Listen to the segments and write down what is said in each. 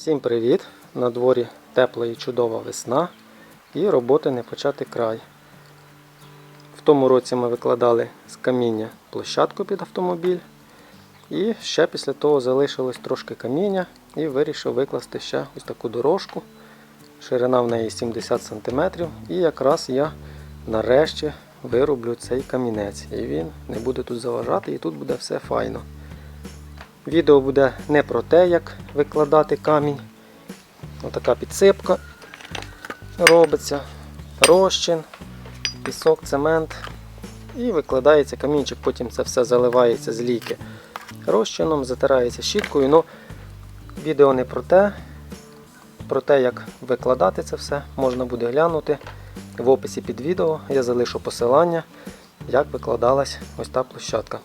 Всім привіт! На дворі тепла і чудова весна і роботи не почати край. В тому році ми викладали з каміння площадку під автомобіль. І ще після того залишилось трошки каміння і вирішив викласти ще ось таку дорожку. Ширина в неї 70 см. І якраз я нарешті вироблю цей камінець. І він не буде тут заважати, і тут буде все файно. Відео буде не про те, як викладати камінь. Отака підсипка робиться, розчин, пісок, цемент. І викладається камінчик, потім це все заливається з ліки розчином, затирається щіткою. Ну, відео не про те. Про те, як викладати це все, можна буде глянути в описі під відео. Я залишу посилання, як викладалась ось та площадка.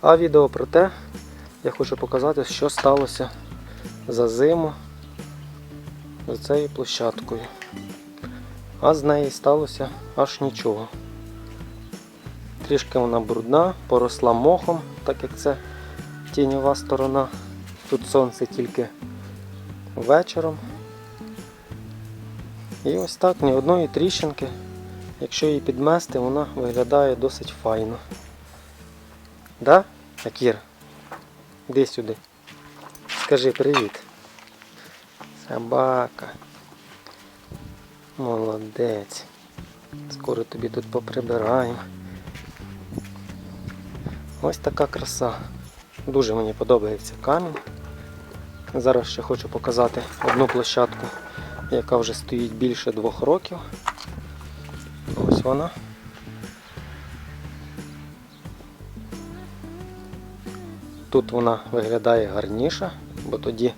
А відео про те, я хочу показати, що сталося за зиму з цією площадкою. А з неї сталося аж нічого. Трішки вона брудна, поросла мохом, так як це тіньова сторона. Тут сонце тільки вечором. І ось так, ні одної тріщинки. Якщо її підмести, вона виглядає досить файно. Да, Акір? Іди сюди. Скажи привіт. Собака. Молодець. Скоро тобі тут поприбираємо. Ось така краса. Дуже мені подобається камінь. Зараз ще хочу показати одну площадку, яка вже стоїть більше двох років. Ось вона. Тут вона виглядає гарніше, бо тоді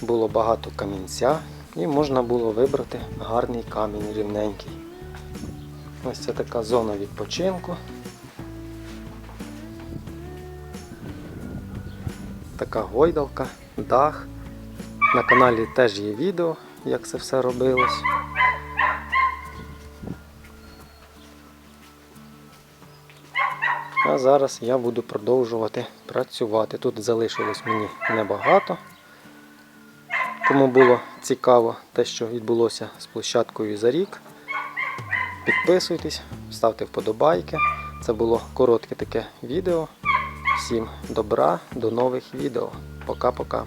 було багато камінця і можна було вибрати гарний камінь рівненький. Ось це така зона відпочинку. Така гойдалка, дах. На каналі теж є відео, як це все робилось. А зараз я буду продовжувати працювати. Тут залишилось мені небагато. Кому було цікаво те, що відбулося з площадкою за рік, підписуйтесь, ставте вподобайки. Це було коротке таке відео. Всім добра, до нових відео. Пока-пока.